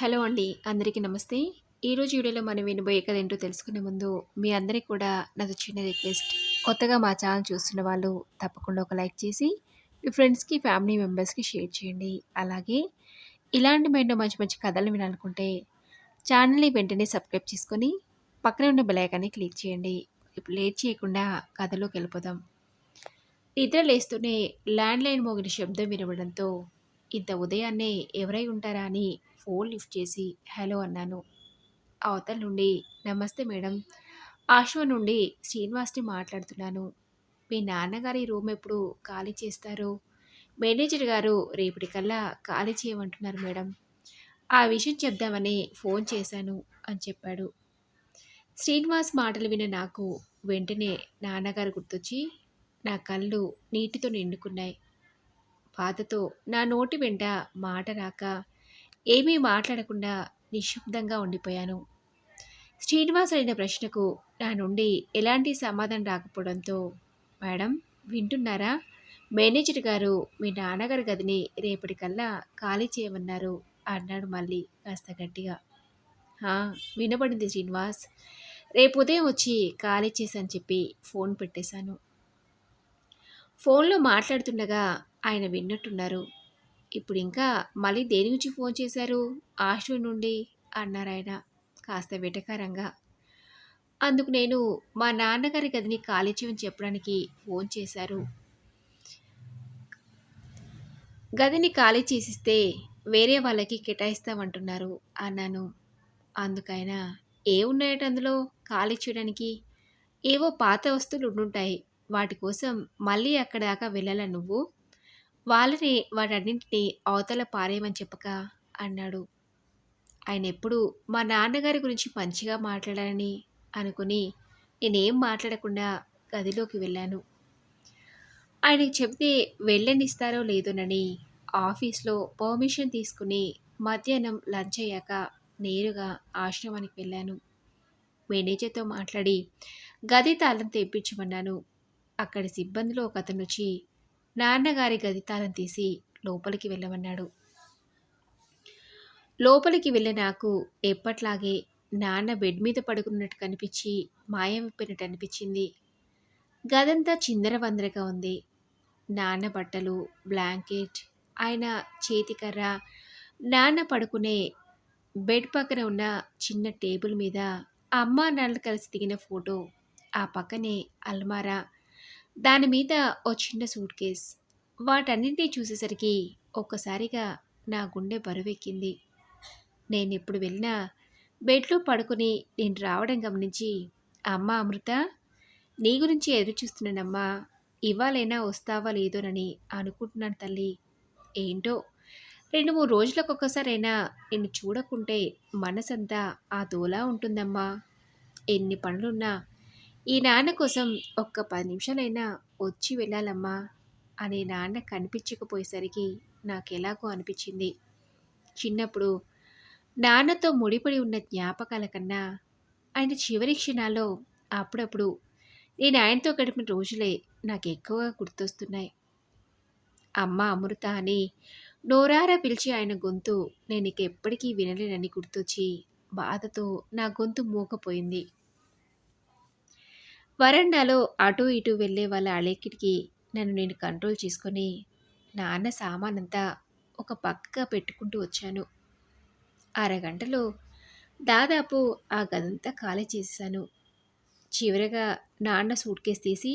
Hello అండి అందరికీ నమస్తే. ఈరోజు వీడియోలో మనం వినబోయే కథ ఏంటో తెలుసుకునే ముందు మీ అందరికీ కూడా నాది చిన్న రిక్వెస్ట్. కొత్తగా మా ఛానల్ చూస్తున్న వాళ్ళు తప్పకుండా ఒక లైక్ చేసి మీ ఫ్రెండ్స్కి ఫ్యామిలీ మెంబర్స్కి షేర్ చేయండి. అలాగే ఇలాంటి మైండ్ మంచి మంచి కథలు వినాలనుకుంటే ఛానల్ని వెంటనే సబ్స్క్రైబ్ చేసుకొని పక్కనే ఉన్న బెలైకాన్ని క్లిక్ చేయండి. ఇప్పుడు లేట్ చేయకుండా కథలోకి వెళ్ళిపోదాం. నిద్ర లేస్తూనే ల్యాండ్లైన్ మోగిన శబ్దం వినబడంతో ఇంత ఉదయాన్నే ఎవరై ఉంటారా అని ఫోన్ లిఫ్ట్ చేసి హలో అన్నాను. అవతల నుండి నమస్తే మేడం. ఆశ్వ నుండి శ్రీనివాస్ని మాట్లాడుతున్నాను. మీ నాన్నగారి రూమ్ ఎప్పుడు ఖాళీ చేస్తారు? మేనేజర్ గారు రేపటికల్లా ఖాళీ చేయమంటున్నారు మేడం. ఆ విషయం చెప్దామని ఫోన్ చేశాను అని చెప్పాడు. శ్రీనివాస్ మాటలు విన్న నాకు వెంటనే నాన్నగారు గుర్తొచ్చి నా కళ్ళు నీటితో నిండుకున్నాయి. బాధతో నా నోటి వెంట మాట రాక ఏమీ మాట్లాడకుండా నిశ్శబ్దంగా ఉండిపోయాను. శ్రీనివాస్ అడిగిన ప్రశ్నకు నా నుండి ఎలాంటి సమాధానం రాకపోవడంతో మేడం వింటున్నారా? మేనేజర్ గారు మీ నాన్నగారి గదిని రేపటికల్లా ఖాళీ చేయమన్నారు అన్నాడు మళ్ళీ కాస్త గట్టిగా. వినబడింది శ్రీనివాస్. రేపు ఉదయం వచ్చి ఖాళీ చేశాను చెప్పి ఫోన్ పెట్టేశాను. ఫోన్లో మాట్లాడుతుండగా ఆయన విన్నట్టున్నారు. ఇప్పుడు ఇంకా మళ్ళీ దేని గురించి ఫోన్ చేశారు? ఆశ్రు నుండి అన్నారు ఆయన కాస్త వెటకారంగా. అందుకు నేను మా నాన్నగారి గదిని ఖాళీ చేయమని చెప్పడానికి ఫోన్ చేశారు. గదిని ఖాళీ చేసిస్తే వేరే వాళ్ళకి కేటాయిస్తామంటున్నారు అన్నాను. అందుకైనా ఏ ఉన్నాయట అందులో? ఖాళీ చేయడానికి ఏవో పాత వస్తువులు ఉండుంటాయి. వాటి కోసం మళ్ళీ అక్కడ దాకా వెళ్ళాల నువ్వు? వాళ్ళని వాటన్నింటినీ అవతల పారేయమని చెప్పక అన్నాడు. ఆయన ఎప్పుడు మా నాన్నగారి గురించి మంచిగా మాట్లాడాలని అనుకుని నేనేం మాట్లాడకుండా గదిలోకి వెళ్ళాను. ఆయనకి చెప్తే వెళ్ళనిస్తారో లేదోనని ఆఫీస్లో పర్మిషన్ తీసుకుని మధ్యాహ్నం లంచ్ అయ్యాక నేరుగా ఆశ్రమానికి వెళ్ళాను. మేనేజర్తో మాట్లాడి గది తాళం తెప్పించమన్నాను. అక్కడి సిబ్బందిలో ఒక అతను వచ్చి నాన్నగారి గది తాళం తీసి లోపలికి వెళ్ళమన్నాడు. లోపలికి వెళ్ళే నాకు ఎప్పట్లాగే నాన్న బెడ్ మీద పడుకున్నట్టు కనిపించి మాయమైపోయినట్టు అనిపించింది. గదంతా చిందరవందరగా ఉంది. నాన్న బట్టలు బ్లాంకెట్ ఆయన చేతికర్ర నాన్న పడుకునే బెడ్ పక్కన ఉన్న చిన్న టేబుల్ మీద అమ్మ నాన్న కలిసి దిగిన ఫోటో ఆ పక్కనే అల్మారా దాని మీద ఓ చిన్న సూట్ కేస్. వాటన్నింటినీ చూసేసరికి ఒక్కసారిగా నా గుండె బరువెక్కింది. నేను ఎప్పుడు వెళ్ళినా బెడ్లో పడుకుని నేను రావడం గమనించి అమ్మ అమృత నీ గురించి ఎదురు చూస్తున్నానమ్మా. ఇవాళైనా వస్తావా లేదోనని అనుకుంటున్నాను తల్లి. ఏంటో? రెండు మూడు రోజులకు ఒక్కసారైనా నిన్ను చూడకుంటే మనసంతా ఆ దోలా ఉంటుందమ్మా. ఎన్ని పనులున్నా ఈ నాన్న కోసం ఒక్క పది నిమిషాలైనా వచ్చి వెళ్ళాలమ్మా అనే నాన్న కనిపించకపోయేసరికి నాకు ఎలాగో అనిపించింది. చిన్నప్పుడు నాన్నతో ముడిపడి ఉన్న జ్ఞాపకాల కన్నా ఆయన చివరి క్షణాల్లో అప్పుడప్పుడు నేను ఆయనతో గడిపిన రోజులే నాకు ఎక్కువగా గుర్తొస్తున్నాయి. అమ్మ అమృత అని నోరారా పిలిచి ఆయన గొంతు నేను ఇక ఎప్పటికీ వినలేనని గుర్తొచ్చి బాధతో నా గొంతు మూకపోయింది. వరండాలో అటు ఇటు వెళ్ళే వాళ్ళ అలెక్కిడికి నన్ను నేను కంట్రోల్ చేసుకొని నాన్న సామానంతా ఒక పక్కగా పెట్టుకుంటూ వచ్చాను. అరగంటలో దాదాపు ఆ గదంతా ఖాళీ చేశాను చివరగా నాన్న సూట్ కేసు తీసి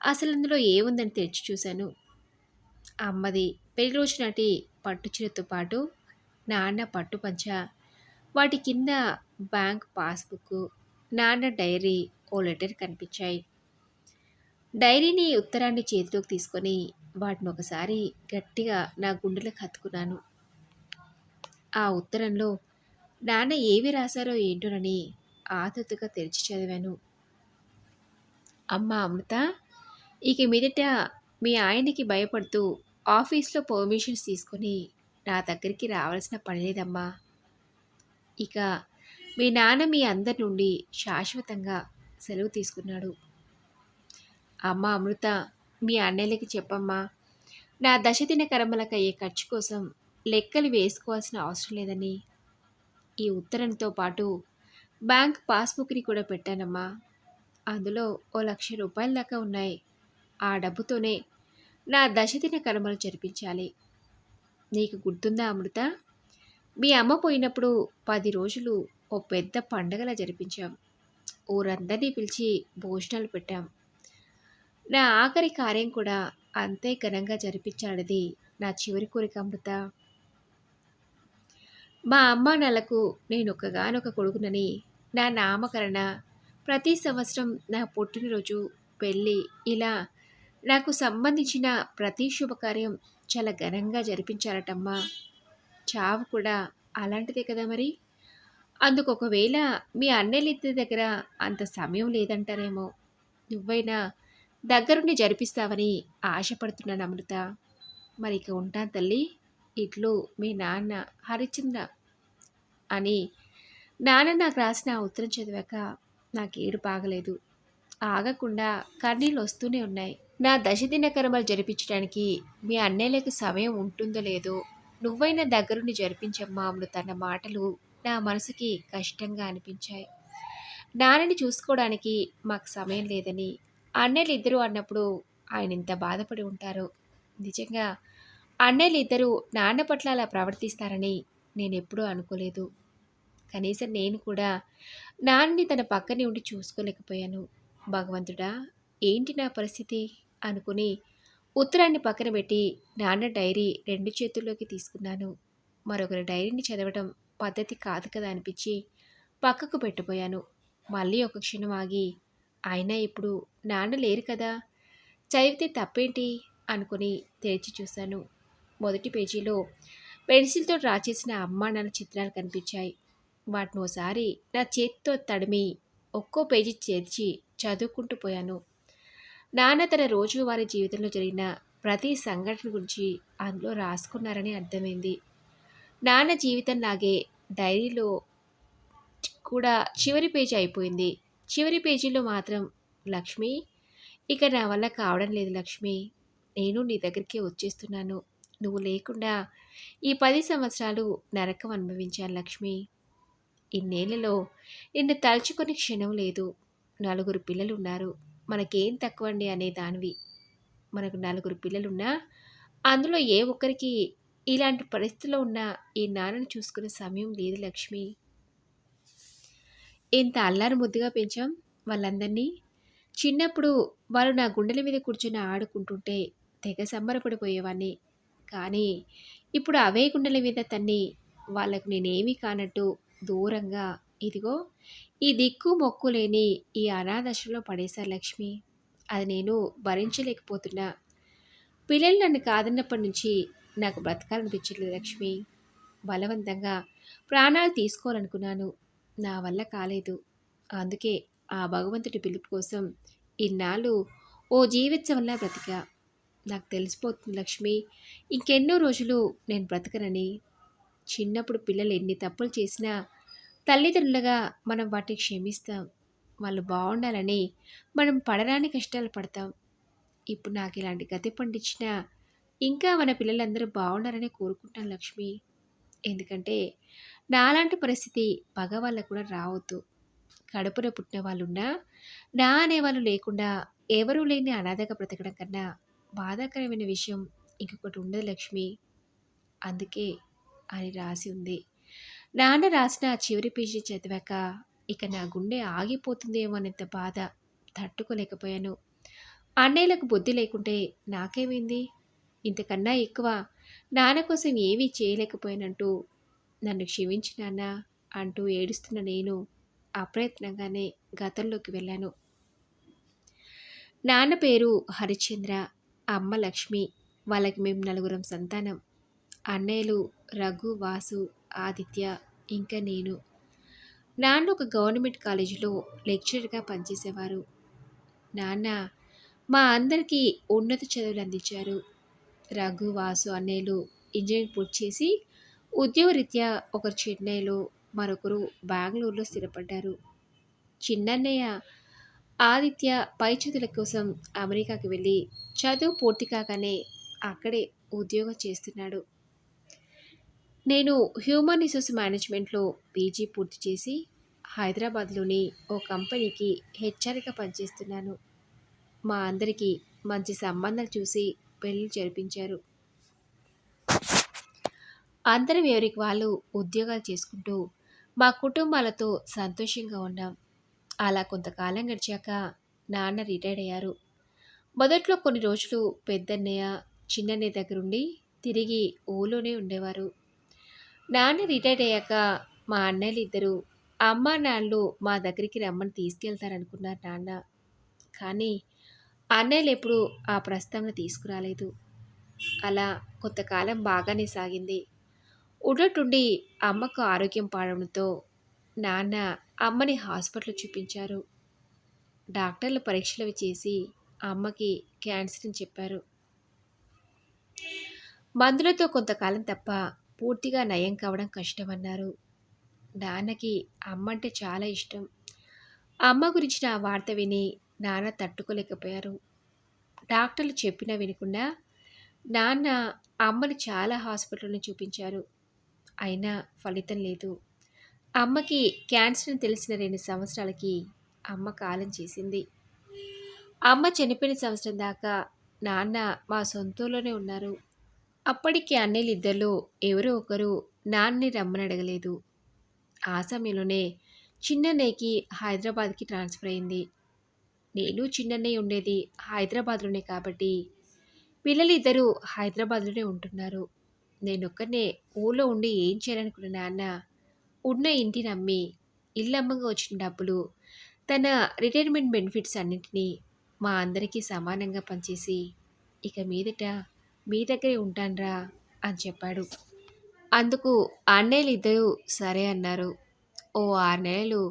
అసలు అందులో ఏముందని తెరిచి చూశాను. అమ్మది పెళ్ళి రోజు నాటి పట్టుచీరతో పాటు నాన్న పట్టు పంచ వాటి కింద బ్యాంక్ పాస్బుక్ నాన్న డైరీ ఓ లెటర్ కనిపించాయి. డైరీని ఉత్తరాన్ని చేతిలోకి తీసుకొని వాటిని ఒకసారి గట్టిగా నా గుండెలకు హత్తుకున్నాను ఆ ఉత్తరంలో నాన్న ఏవి రాశారో ఏంటోనని ఆతృతగా తెరిచి చదివాను. అమ్మ అమృత ఇక మీదట మీ ఆయనకి భయపడుతూ ఆఫీస్లో పర్మిషన్స్ తీసుకొని నా దగ్గరికి రావాల్సిన పని లేదమ్మా. ఇక మీ నాన్న మీ అందరి నుండి శాశ్వతంగా సెలవు తీసుకున్నాడు. అమ్మ అమృత మీ అన్నయ్యలకి చెప్పమ్మా. నా దశదిన కర్మలకు అయ్యే ఖర్చు కోసం లెక్కలు వేసుకోవాల్సిన అవసరం లేదని. ఈ ఉత్తరంతో పాటు బ్యాంక్ పాస్బుక్ని కూడా పెట్టానమ్మా. అందులో ఓ లక్ష రూపాయల దాకా ఉన్నాయి. ఆ డబ్బుతోనే నా దశదిన కర్మలు జరిపించాలి. నీకు గుర్తుందా అమృత? మీ అమ్మ పోయినప్పుడు పది రోజులు ఓ పెద్ద పండగలా జరిపించాం. ఊరందరినీ పిలిచి భోజనాలు పెట్టాం. నా ఆఖరి కార్యం కూడా అంతే ఘనంగా జరిపించాడది నా చివరి కోరిక అమృత. మా అమ్మ నెలకు నేను ఒకగానొక కొడుకునని నా నామకరణ ప్రతి సంవత్సరం నా పుట్టినరోజు పెళ్ళి ఇలా నాకు సంబంధించిన ప్రతి శుభకార్యం చాలా ఘనంగా జరిపించారటమ్మా. చావు కూడా అలాంటిదే కదా మరి? అందుకు ఒకవేళ మీ అన్నెలిద్దరి దగ్గర అంత సమయం లేదంటారేమో. నువ్వైనా దగ్గరుండి జరిపిస్తావని ఆశపడుతున్నాను అమృత. మరి ఇక ఉంటాను తల్లి. ఇట్లు మీ నాన్న హరిచంద్ర అని నాన్న నాకు రాసిన ఉత్తరం చదివాక నాకు ఏడు బాగలేదు. ఆగకుండా కన్నీళ్ళు వస్తూనే ఉన్నాయి. నా దశదిన కర్మలు జరిపించడానికి మీ అన్నయ్యలకు సమయం ఉంటుందో లేదో నువ్వైనా దగ్గరుండి జరిపించమ్మా అమృత అన్న మాటలు నా మనసుకి కష్టంగా అనిపించాయి. నాన్నని చూసుకోవడానికి మాకు సమయం లేదని అన్నయ్యలు ఇద్దరు అన్నప్పుడు ఆయన ఇంత బాధపడి ఉంటారో. నిజంగా అన్నయ్యలు ఇద్దరు నాన్న పట్ల అలా ప్రవర్తిస్తారని నేను ఎప్పుడూ అనుకోలేదు. కనీసం నేను కూడా నాన్నని తన పక్కనే ఉండి చూసుకోలేకపోయాను. భగవంతుడా ఏంటి నా పరిస్థితి? అనుకుని ఉత్తరాన్ని పక్కన పెట్టి నాన్న డైరీ రెండు చేతుల్లోకి తీసుకున్నాను. మరొకరి డైరీని చదవడం పద్ధతి కాదు కదా అనిపించి పక్కకు పెట్టిపోయాను మళ్ళీ ఒక క్షణం ఆగి అయినా ఇప్పుడు నాన్న లేరు కదా చదివితే తప్పేంటి? అనుకుని తెరిచి చూశాను. మొదటి పేజీలో పెన్సిల్తో డ్రా చేసిన అమ్మా నాన్న చిత్రాలు కనిపించాయి. వాటిని ఓసారి నా చేతితో తడిమి ఒక్కో పేజీ చేర్చి చదువుకుంటూ పోయాను. నాన్న తన రోజువారీ జీవితంలో జరిగిన ప్రతి సంఘటన గురించి అందులో రాసుకున్నారని అర్థమైంది. నాన్న జీవితం లాగే డైరీలో కూడా చివరి పేజీ అయిపోయింది. చివరి పేజీలో మాత్రం లక్ష్మి ఇక నా వల్ల కావడం లేదు లక్ష్మి. నేను నీ దగ్గరికే వచ్చేస్తున్నాను. నువ్వు లేకుండా ఈ పది సంవత్సరాలు నరకం అనుభవించాను లక్ష్మి. ఇన్నేళ్ళలో నిన్ను తలుచుకుని క్షణం లేదు. నలుగురు పిల్లలు ఉన్నారు మనకేం తక్కువ అండి అనే దానివి. మనకు నలుగురు పిల్లలున్నా అందులో ఏ ఒక్కరికి ఇలాంటి పరిస్థితిలో ఉన్న ఈ నాన్నను చూసుకునే సమయం లేదు లక్ష్మి. ఇంత అల్లారు ముద్దుగా పెంచాం వాళ్ళందరినీ. చిన్నప్పుడు వాళ్ళు నా గుండెల మీద కూర్చొని ఆడుకుంటుంటే తెగ సంబరపడిపోయేవాడిని కానీ ఇప్పుడు అవే గుండెల మీద తన్ని వాళ్ళకు నేనేమీ కానట్టు దూరంగా ఇదిగో ఈ దిక్కు మొక్కు లేని ఈ అనాదశలో పడేశారు లక్ష్మి. అది నేను భరించలేకపోతున్నా. పిల్లలు నన్ను కాదన్నప్పటి నుంచి నాకు బ్రతకాలనిపించట్లేదు లక్ష్మి. బలవంతంగా ప్రాణాలు తీసుకోవాలనుకున్నాను. నా వల్ల కాలేదు. అందుకే ఆ భగవంతుడి పిలుపు కోసం ఇన్నాళ్ళు ఓ జీవితంలా బ్రతికా. నాకు తెలిసిపోతుంది లక్ష్మి. ఇంకెన్నో రోజులు నేను బ్రతకనని. చిన్నప్పుడు పిల్లలు ఎన్ని తప్పులు చేసినా తల్లిదండ్రులుగా మనం వాటిని క్షమిస్తాం. వాళ్ళు బాగుండాలని మనం పడరాని కష్టాలు పడతాం. ఇప్పుడు నాకు ఇలాంటి గతి పండించినా ఇంకా మన పిల్లలందరూ బాగుండాలని కోరుకుంటాను లక్ష్మి. ఎందుకంటే నాలాంటి పరిస్థితి పగ వాళ్ళకు కూడా రావద్దు. కడుపున పుట్టిన వాళ్ళున్నా నా అనేవాళ్ళు లేకుండా ఎవరూ లేని అనాథగా బ్రతకడం కన్నా బాధాకరమైన విషయం ఇంకొకటి ఉండదు లక్ష్మి. అందుకే అని రాసి ఉంది. నాన్న రాసిన చివరి పేజీ చదివాక ఇక నా గుండె ఆగిపోతుందేమో అనేంత బాధ తట్టుకోలేకపోయాను. అన్నయ్యలకు బుద్ధి లేకుంటే నాకేమైంది? ఇంతకన్నా ఎక్కువ నాన్న కోసం ఏమీ చేయలేకపోయానంటూ నన్ను క్షమించి నాన్న అంటూ ఏడుస్తున్న నేను అప్రయత్నంగానే గతంలోకి వెళ్ళాను. నాన్న పేరు హరిచంద్ర అమ్మ లక్ష్మి వాళ్ళకి మేము నలుగురం సంతానం. అన్నయ్యలు రఘు వాసు ఆదిత్య ఇంకా నేను. నాన్న ఒక గవర్నమెంట్ కాలేజీలో లెక్చరర్గా పనిచేసేవారు. నాన్న మా అందరికీ ఉన్నత చదువులు అందించారు. రఘు వాసు అన్నయ్యలు ఇంజనీరింగ్ పూర్తి చేసి ఉద్యోగరీత్యా ఒకరు చెన్నైలో మరొకరు బెంగళూరులో స్థిరపడ్డారు. చిన్నన్నయ్య ఆదిత్య పై చదువుల కోసం అమెరికాకి వెళ్ళి చదువు పూర్తి కాగానే అక్కడే ఉద్యోగం చేస్తున్నాడు. నేను హ్యూమన్ రిసోర్స్ మేనేజ్మెంట్లో పీజీ పూర్తి చేసి హైదరాబాద్లోని ఓ కంపెనీకి హెచ్ఆర్గా పనిచేస్తున్నాను. మా అందరికీ మంచి సంబంధాలు చూసి పెళ్ళి జరిపించారు. అందరం ఎవరికి వాళ్ళు ఉద్యోగాలు చేసుకుంటూ మా కుటుంబాలతో సంతోషంగా ఉన్నాం. అలా కొంతకాలం గడిచాక నాన్న రిటైర్డ్ అయ్యారు. మొదట్లో కొన్ని రోజులు పెద్దన్నయ్య చిన్నన్నయ్య దగ్గరుండి తిరిగి ఊళ్ళోనే ఉండేవారు. నాన్న రిటైర్డ్ అయ్యాక మా అన్నయ్యలు ఇద్దరు అమ్మ నాన్నలు మా దగ్గరికి రమ్మని తీసుకెళ్తారనుకున్నారు నాన్న. కానీ అన్నయ్యలు ఎప్పుడు ఆ ప్రస్తావన తీసుకురాలేదు. అలా కొంతకాలం బాగానే సాగింది. ఉన్నట్టుండి అమ్మకు ఆరోగ్యం పాడడంతో నాన్న అమ్మని హాస్పిటల్ చూపించారు. డాక్టర్లు పరీక్షలు చేసి అమ్మకి క్యాన్సర్ అని చెప్పారు. మందులతో కొంతకాలం తప్ప పూర్తిగా నయం కావడం కష్టమన్నారు. నాన్నకి అమ్మ అంటే చాలా ఇష్టం. అమ్మ గురించిన వార్త విని నాన్న తట్టుకోలేకపోయారు. డాక్టర్లు చెప్పినా వినకుండా నాన్న అమ్మని చాలా హాస్పిటల్ని చూపించారు. అయినా ఫలితం లేదు. అమ్మకి క్యాన్సర్ తెలిసిన రెండు సంవత్సరాలకి అమ్మ కాలం చేసింది. అమ్మ చనిపోయిన సంవత్సరం దాకా నాన్న మా సొంతూరులోనే ఉన్నారు. అప్పటికి అన్నయ్యలు ఇద్దరిలో ఎవరో ఒకరు నాన్నని రమ్మని అడగలేదు. ఆ సమయంలోనే చిన్నన్నయ్యకి హైదరాబాద్కి ట్రాన్స్ఫర్ అయింది. నేను చిన్నన్నయ్య ఉండేది హైదరాబాద్లోనే కాబట్టి. పిల్లలిద్దరూ హైదరాబాద్లోనే ఉంటున్నారు. నేనొక్కనే ఊళ్ళో ఉండి ఏం చేయాలనుకున్న నాన్న ఉన్న ఇంటిని అమ్మి ఇల్లమ్మగా వచ్చిన డబ్బులు తన రిటైర్మెంట్ బెనిఫిట్స్ అన్నింటినీ మా అందరికీ సమానంగా పనిచేసి ఇక మీదట మీ దగ్గరే ఉంటాన్రా అని చెప్పాడు. అందుకు అన్నయ్యలు ఇద్దరూ సరే అన్నారు. ఓ ఆరు నెలలు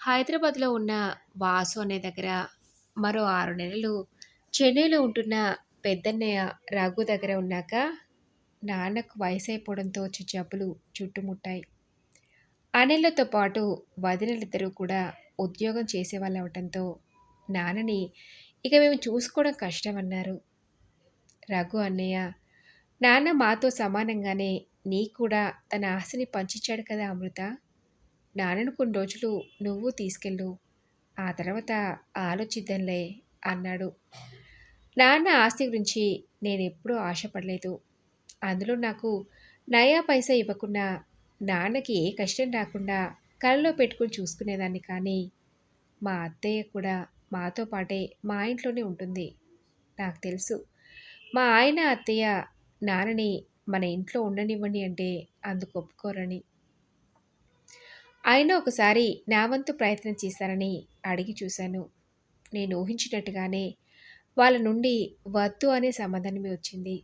హైదరాబాద్లో ఉన్న వాసు అనే దగ్గర మరో ఆరు నెలలు చెన్నైలో ఉంటున్న పెద్దన్నయ్య రఘు దగ్గర ఉన్నాక నాన్నకు వయసు అయిపోవడంతో వచ్చే జబ్బులు చుట్టుముట్టాయి. అనిలతో పాటు వదినలిద్దరూ కూడా ఉద్యోగం చేసేవాళ్ళు అవటంతో నాన్నని ఇక మేము చూసుకోవడం కష్టమన్నారు. రఘు అన్నయ్య నాన్న మాతో సమానంగానే నీ కూడా తన ఆశని పంచిచ్చాడు కదా అమృత. నాన్నను కొన్ని రోజులు నువ్వు తీసుకెళ్ళు ఆ తర్వాత ఆలోచిద్దాంలే అన్నాడు. నాన్న ఆస్తి గురించి నేను ఎప్పుడూ ఆశపడలేదు. అందులో నాకు నయా పైసా ఇవ్వకుండా నాన్నకి ఏ కష్టం రాకుండా కళ్ళలో పెట్టుకుని చూసుకునేదాన్ని కానీ మా అత్తయ్య కూడా మాతో పాటే మా ఇంట్లోనే ఉంటుంది. నాకు తెలుసు. మా ఆయన అత్తయ్య నాన్నని మన ఇంట్లో ఉండనివ్వండి అంటే అందుకు ఒప్పుకోరని. ఆయన ఒకసారి నా వంతు ప్రయత్నం చేశారని అడిగి చూశాను. నేను ఊహించినట్టుగానే వాళ్ళ నుండి వద్దు అనే సమాధానమే వచ్చింది.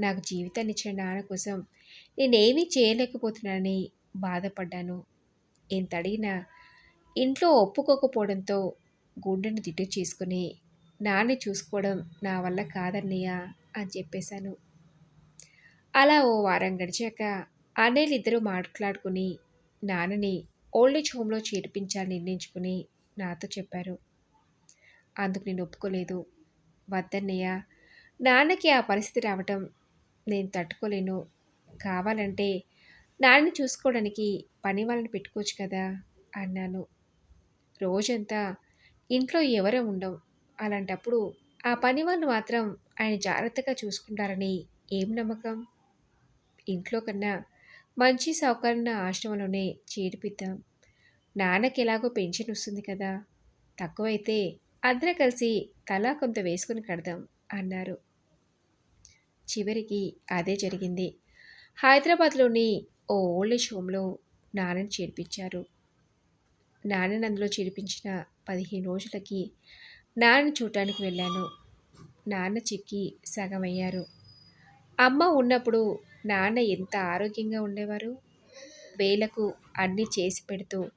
నాకు జీవితాన్ని ఇచ్చిన నాన్న కోసం నేనేమీ చేయలేకపోతున్నానని బాధపడ్డాను. ఎంత అడిగినా ఇంట్లో ఒప్పుకోకపోవడంతో గుండెను దిట్టు చేసుకుని నాన్న చూసుకోవడం నా వల్ల కాదన్నయ్య అని చెప్పేశాను. అలా ఓ వారం గడిచాక అన్నయ్యలు ఇద్దరూ మాట్లాడుకుని నాన్నని ఓల్డేజ్ హోమ్లో చేర్పించాలని నిర్ణయించుకుని నాతో చెప్పారు. అందుకు నేను ఒప్పుకోలేదు. వద్దన్నయ్య నాన్నకి ఆ పరిస్థితి రావటం నేను తట్టుకోలేను. కావాలంటే నాన్నని చూసుకోవడానికి పని వాళ్ళని పెట్టుకోవచ్చు కదా అన్నాను. రోజంతా ఇంట్లో ఎవరూ ఉండవు. అలాంటప్పుడు ఆ పని వాళ్ళు మాత్రం ఆయన జాగ్రత్తగా చూసుకుంటారని ఏం నమ్మకం? ఇంట్లో కన్నా మంచి సౌకర్యం ఆశ్రమంలోనే చేర్పిద్దాం. నాన్నకి ఎలాగో పెన్షన్ వస్తుంది కదా తక్కువైతే అందరం కలిసి తలా కొంత వేసుకుని కడదాం అన్నారు. చివరికి అదే జరిగింది. హైదరాబాద్లోని ఓ ఓల్డేజ్ హోమ్లో నాన్నని చేర్పించారు. నాన్నని అందులో చేర్పించిన పదిహేను రోజులకి నాన్న చూడటానికి వెళ్ళాను. నాన్న చిక్కి సగం అయ్యారు అమ్మ ఉన్నప్పుడు నాన్న ఎంత ఆరోగ్యంగా ఉండేవారు? వేలకు అన్నీ చేసి పెడుతూ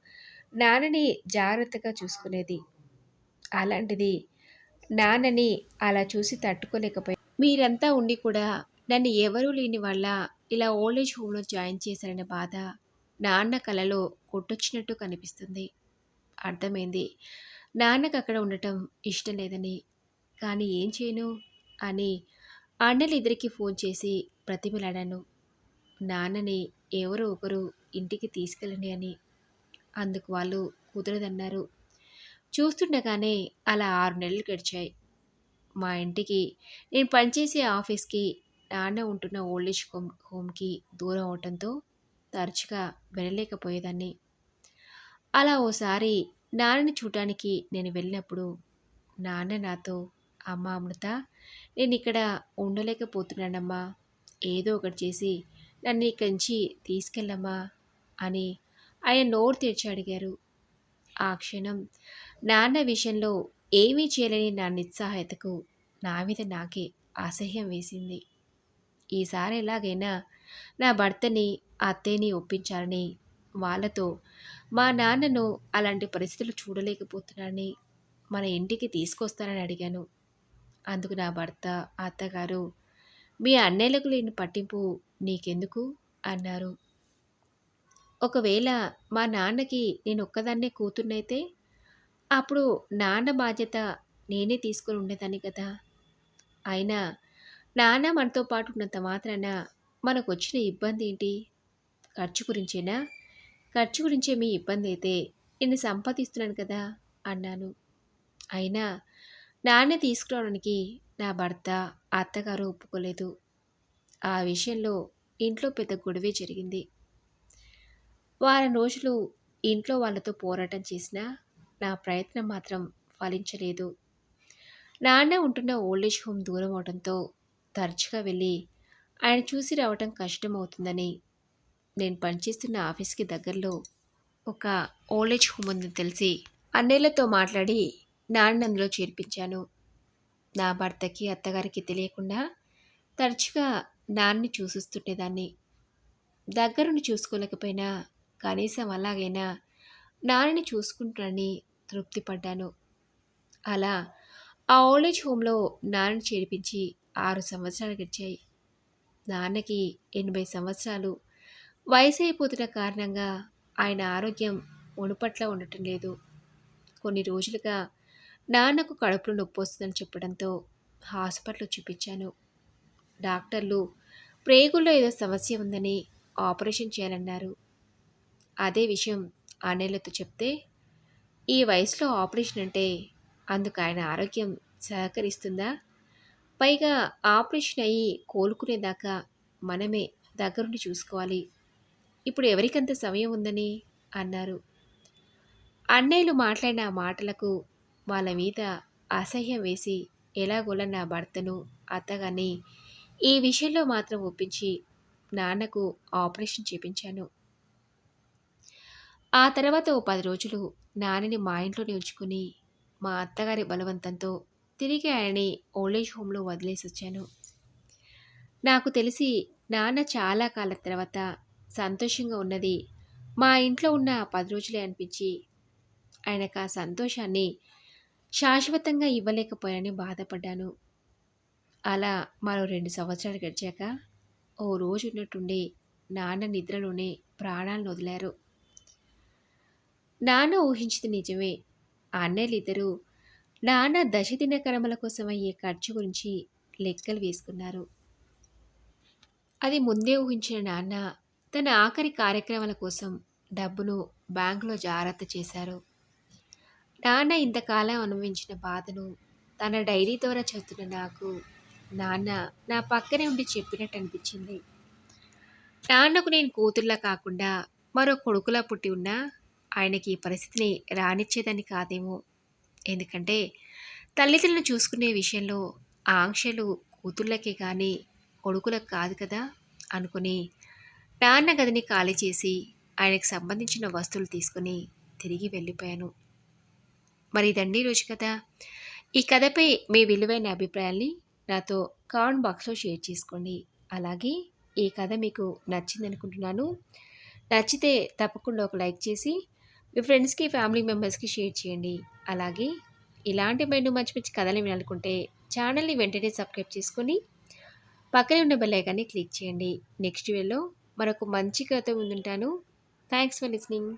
నాన్నని జాగ్రత్తగా చూసుకునేది. అలాంటిది నాన్నని అలా చూసి తట్టుకోలేకపోయి. మీరంతా ఉండి కూడా నన్ను ఎవరూ లేని వల్ల ఇలా ఓల్డేజ్ హోమ్లో జాయిన్ చేశారనే బాధ నాన్న కలలో కొట్టొచ్చినట్టు కనిపిస్తుంది. అర్థమైంది. నాన్నకు అక్కడ ఉండటం ఇష్టం లేదని. కానీ ఏం చేయను? అని అన్నలిద్దరికి ఫోన్ చేసి ప్రతిమలాడాను నాన్నని ఎవరో ఒకరు ఇంటికి తీసుకెళ్ళండి అని అందుకు వాళ్ళు కుదరదన్నారు. చూస్తుండగానే అలా ఆరు నెలలు గడిచాయి. మా ఇంటికి నేను పనిచేసే ఆఫీస్కి నాన్న ఉంటున్న ఓల్డేజ్ హోమ్ హోమ్కి దూరం అవటంతో తరచుగా వెళ్ళలేకపోయేదాన్ని. అలా ఓసారి నాన్నని చూడటానికి నేను వెళ్ళినప్పుడు నాన్న నాతో అమ్మ అమృత నేను ఇక్కడ ఉండలేకపోతున్నానమ్మా. ఏదో ఒకటి చేసి నన్ను ఇక్కడి నుంచి తీసుకెళ్ళమ్మా అని ఆయన నోరు తెరిచి అడిగారు. ఆ క్షణం నాన్న విషయంలో ఏమీ చేయలేని నా నిస్సహాయతకు నా మీద నాకే అసహ్యం వేసింది. ఈసారి ఎలాగైనా నా భర్తని అత్తయ్యని ఒప్పించాలని వాళ్ళతో మా నాన్నను అలాంటి పరిస్థితులు చూడలేకపోతున్నానని మన ఇంటికి తీసుకొస్తానని అడిగాను. అందుకు నా భర్త అత్తగారు మీ అన్నయ్యలకు లేని పట్టింపు నీకెందుకు? అన్నారు. ఒకవేళ మా నాన్నకి నేను ఒక్కదాన్నే కూతుర్నైతే అప్పుడు నాన్న బాధ్యత నేనే తీసుకుని ఉండేదాన్ని కదా. అయినా నాన్న మనతో పాటు ఉన్నంత మాత్రాన మనకు వచ్చిన ఇబ్బంది ఏంటి? ఖర్చు గురించేనా? ఖర్చు గురించే మీ ఇబ్బంది అయితే నేను సంపాదిస్తున్నాను కదా అన్నాను. అయినా నాన్న తీసుకురావడానికి నా భర్త అత్తగారు ఒప్పుకోలేదు. ఆ విషయంలో ఇంట్లో పెద్ద గొడవే జరిగింది. వారం రోజులు ఇంట్లో వాళ్ళతో పోరాటం చేసినా నా ప్రయత్నం మాత్రం ఫలించలేదు. నాన్న ఉంటున్న ఓల్డేజ్ హోమ్ దూరం అవడంతో తరచుగా వెళ్ళి ఆయన చూసి రావటం కష్టం అవుతుందని నేను పనిచేస్తున్న ఆఫీస్కి దగ్గరలో ఒక ఓల్డేజ్ హోమ్ ఉందని తెలిసి అన్నేళ్ళతో మాట్లాడి నాన్నందులో చేర్పించాను. నా భర్తకి అత్తగారికి తెలియకుండా తరచుగా నాన్ని చూసిస్తుండేదాన్ని. దగ్గరుండి చూసుకోలేకపోయినా కనీసం అలాగైనా నాన్నని చూసుకుంటానని తృప్తి పడ్డాను అలా ఆ ఓల్డేజ్ హోమ్లో నాన్నని చేర్పించి ఆరు సంవత్సరాలు గడిచాయి. నాన్నకి ఎనభై సంవత్సరాలు. వయసు అయిపోతున్న కారణంగా ఆయన ఆరోగ్యం ఉణుపట్ల ఉండటం లేదు. కొన్ని రోజులుగా నాన్నకు కడుపులో నొప్పి వస్తుందని చెప్పడంతో హాస్పిటల్ చూపించాను. డాక్టర్లు ప్రేగుల్లో ఏదో సమస్య ఉందని ఆపరేషన్ చేయాలన్నారు. అదే విషయం అన్నయ్యలతో చెప్తే ఈ వయసులో ఆపరేషన్ అంటే అందుకు ఆయన ఆరోగ్యం సహకరిస్తుందా? పైగా ఆపరేషన్ అయ్యి కోలుకునేదాకా మనమే దగ్గరుండి చూసుకోవాలి. ఇప్పుడు ఎవరికంత సమయం ఉందని? అన్నారు. అన్నయ్యలు మాట్లాడిన ఆ మాటలకు వాళ్ళ మీద అసహ్యం వేసి ఎలాగోలా నా భర్తను అత్తగాని ఈ విషయంలో మాత్రం ఒప్పించి నాన్నకు ఆపరేషన్ చేపించాను. ఆ తర్వాత ఓ పది రోజులు నాన్నని మా ఇంట్లోనే ఉంచుకుని మా అత్తగారి బలవంతంతో తిరిగి ఆయనని ఓల్డేజ్ హోమ్లో వదిలేసి వచ్చాను. నాకు తెలిసి నాన్న చాలా కాలం తర్వాత సంతోషంగా ఉన్నది మా ఇంట్లో ఉన్న పది రోజులే అనిపించి ఆయనకు ఆ సంతోషాన్ని శాశ్వతంగా ఇవ్వలేకపోయానని బాధపడ్డాను. అలా మరో రెండు సంవత్సరాలు గడిచాక ఓ రోజు ఉన్నట్టుండి నాన్న నిద్రలోనే ప్రాణాలను వదిలారు. నాన్న ఊహించింది నిజమే. అన్నయ్యలిద్దరూ నాన్న దశదిన కర్మల కోసం అయ్యే ఖర్చు గురించి లెక్కలు వేసుకున్నారు. అది ముందే ఊహించిన నాన్న తన ఆఖరి కార్యక్రమాల కోసం డబ్బును బ్యాంకులో జాగ్రత్త చేశారు. నాన్న ఇంతకాలం అనుభవించిన బాధను తన డైరీ ద్వారా చదువుతున్న నాకు నాన్న నా పక్కనే ఉండి చెప్పినట్టు అనిపించింది. నాన్నకు నేను కూతుర్లా కాకుండా మరో కొడుకులా పుట్టి ఉన్నా ఆయనకి ఈ పరిస్థితిని రానిచ్చేదని కాదేమో. ఎందుకంటే తల్లిదండ్రులను చూసుకునే విషయంలో ఆంక్షలు కూతుర్లకే కానీ కొడుకులకు కాదు కదా అనుకుని నాన్న గదిని ఖాళీ చేసి ఆయనకు సంబంధించిన వస్తువులు తీసుకుని తిరిగి వెళ్ళిపోయాను. మరి ఇదండి రోజు కథ. ఈ కథపై మీ విలువైన అభిప్రాయాల్ని నాతో కామెంట్ బాక్స్లో షేర్ చేసుకోండి. అలాగే ఈ కథ మీకు నచ్చింది అనుకుంటున్నాను నచ్చితే తప్పకుండా ఒక లైక్ చేసి మీ ఫ్రెండ్స్కి ఫ్యామిలీ మెంబర్స్కి షేర్ చేయండి. అలాగే ఇలాంటి మైండ్ మంచి మంచి కథలు వినాలనుకుంటే ఛానల్ని వెంటనే సబ్స్క్రైబ్ చేసుకొని పక్కనే ఉన్న బెల్ ఐకాన్ని క్లిక్ చేయండి. నెక్స్ట్ వీడియోలో మరొక మంచి కథ ముందుంటాను. Thanks for listening.